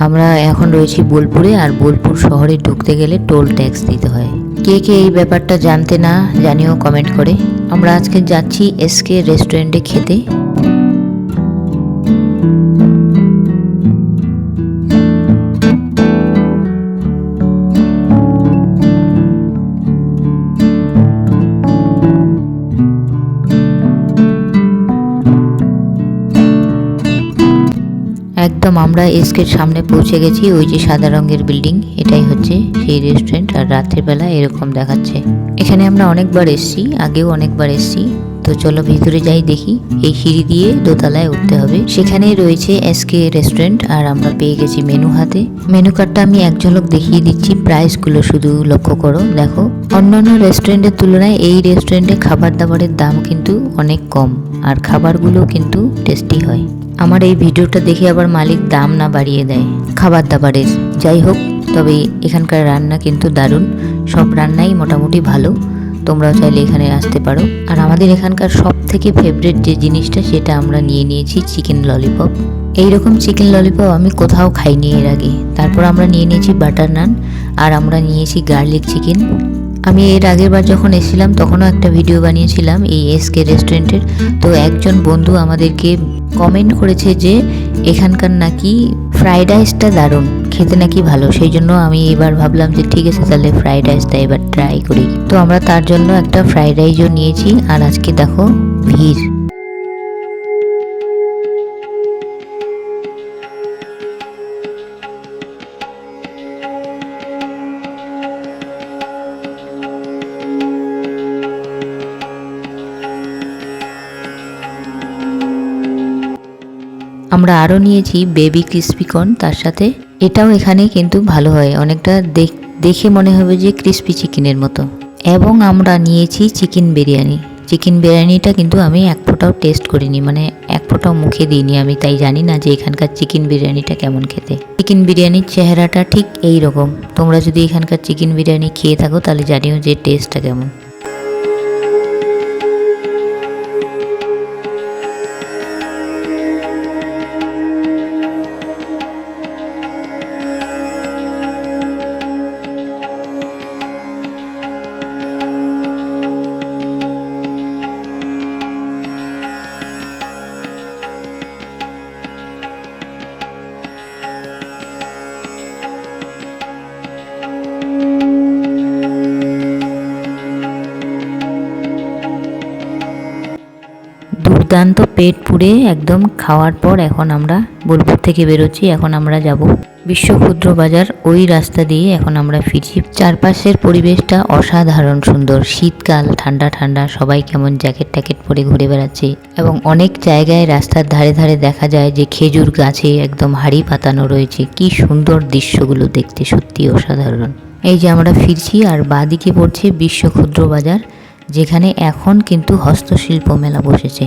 আমরা এখন রয়েছি বোলপুরে আর বোলপুর শহরে ঢুকতে গেলে টোল ট্যাক্স দিতে হয়। কে কে এই ব্যাপারটা জানতে না জানিও কমেন্ট করে। আমরা আজকে যাচ্ছি এসকে রেস্টুরেন্টে খেতে। একদম আমরা এসকের সামনে পৌঁছে গেছি, ওই যে সাদা রঙের বিল্ডিং, এটাই হচ্ছে সেই রেস্টুরেন্ট আর রাতের রাত্রেবেলা এরকম দেখাচ্ছে। এখানে আমরা অনেকবার এসেছি, আগেও অনেকবার এসেছি। তো চলো ভিতরে যাই দেখি, এই সিঁড়ি দিয়ে দোতলায় উঠতে হবে। সেখানেই রয়েছে এসকে রেস্টুরেন্ট আর আমরা পেয়ে গেছি মেনু হাতে। মেনু কার্ডটা আমি এক ঝলক দেখিয়ে দিচ্ছি প্রাইসগুলো শুধু লক্ষ্য করো, দেখো। অন্যান্য রেস্টুরেন্টের তুলনায় এই রেস্টুরেন্টে খাবার দাবারের দাম কিন্তু অনেক কম, আর খাবারগুলো কিন্তু টেস্টি হয়। আমার এই ভিডিওটা দেখে আবার মালিক দাম না বাড়িয়ে দেয়। খাবার দাবারের। যাই হোক, তবে এখানকার রান্না কিন্তু দারুণ। সব রান্নাই মোটামুটি ভালো। তোমরাও চাইলে এখানে আসতে পারো। আর আমাদের এখানকার সব থেকে ফেভারিট যে জিনিসটা, সেটা আমরা নিয়ে নিয়েছি চিকেন ললিপপ এইরকম চিকেন ললিপপ আমি কোথাও খাইনি এর আগে। তারপর আমরা নিয়ে নিয়েছি বাটার নান আর আমরা নিয়েছি গার্লিক চিকেন আমি এর আগের বার যখন এসেছিলাম, তখনও একটা ভিডিও বানিয়েছিলাম এই এসকে রেস্টুরেন্টের তো একজন বন্ধু আমাদেরকে কমেন্ট করেছে যে, এখানকার নাকি ফ্রাইড রাইসটা দারুণ, খেতে নাকি ভালো। সেই জন্য আমি এবার ভাবলাম যে, ঠিক আছে, তাহলে ফ্রাইড রাইসটা এবার ট্রাই করি। তো আমরা তার জন্য একটা ফ্রাইড রাইসও নিয়েছি, আর আজকে দেখো ভিড়। আমরা আরও নিয়েছি বেবি ক্রিস্পি কর্ন, তার সাথে এটাও এখানে কিন্তু ভালো হয়, অনেকটা দেখ- দেখে মনে হবে যে ক্রিস্পি চিকেনের মতো। এবং আমরা নিয়েছি চিকেন বিরিয়ানি। চিকেন বিরিয়ানিটা কিন্তু আমি এক ফোঁটাও টেস্ট করিনি মানে এক ফোঁটাও মুখে দিইনি আমি, তাই জানি না যে এখানকার চিকেন বিরিয়ানিটা কেমন খেতে। চিকেন বিরিয়ানির চেহারাটা ঠিক এই রকম। তোমরা যদি এখানকার চিকেন বিরিয়ানি খেয়ে থাকো, তাহলে জানিও যে টেস্টটা কেমন। দুর্দান্ত পেট পুড়ে একদম খাওয়ার পর এখন আমরা বোলপুর থেকে বেরোচ্ছি, এখন আমরা যাব বিশ্ব ক্ষুদ্র বাজার ওই রাস্তা দিয়ে এখন আমরা ফিরছি। চারপাশের পরিবেশটা অসাধারণ সুন্দর, শীতকাল, ঠান্ডা ঠান্ডা, সবাই কেমন জ্যাকেট ট্যাকেট পরে ঘুরে বেড়াচ্ছে এবং অনেক জায়গায় রাস্তার ধারে ধারে দেখা যায় যে খেজুর গাছে একদম হাড়ি পাতানো রয়েছে। কি সুন্দর দৃশ্যগুলো দেখতে, সত্যি অসাধারণ। এই যে আমরা ফিরছি আর বাদিকে পড়ছে বিশ্ব ক্ষুদ্র বাজার, যেখানে এখন কিন্তু হস্তশিল্প মেলা বসেছে।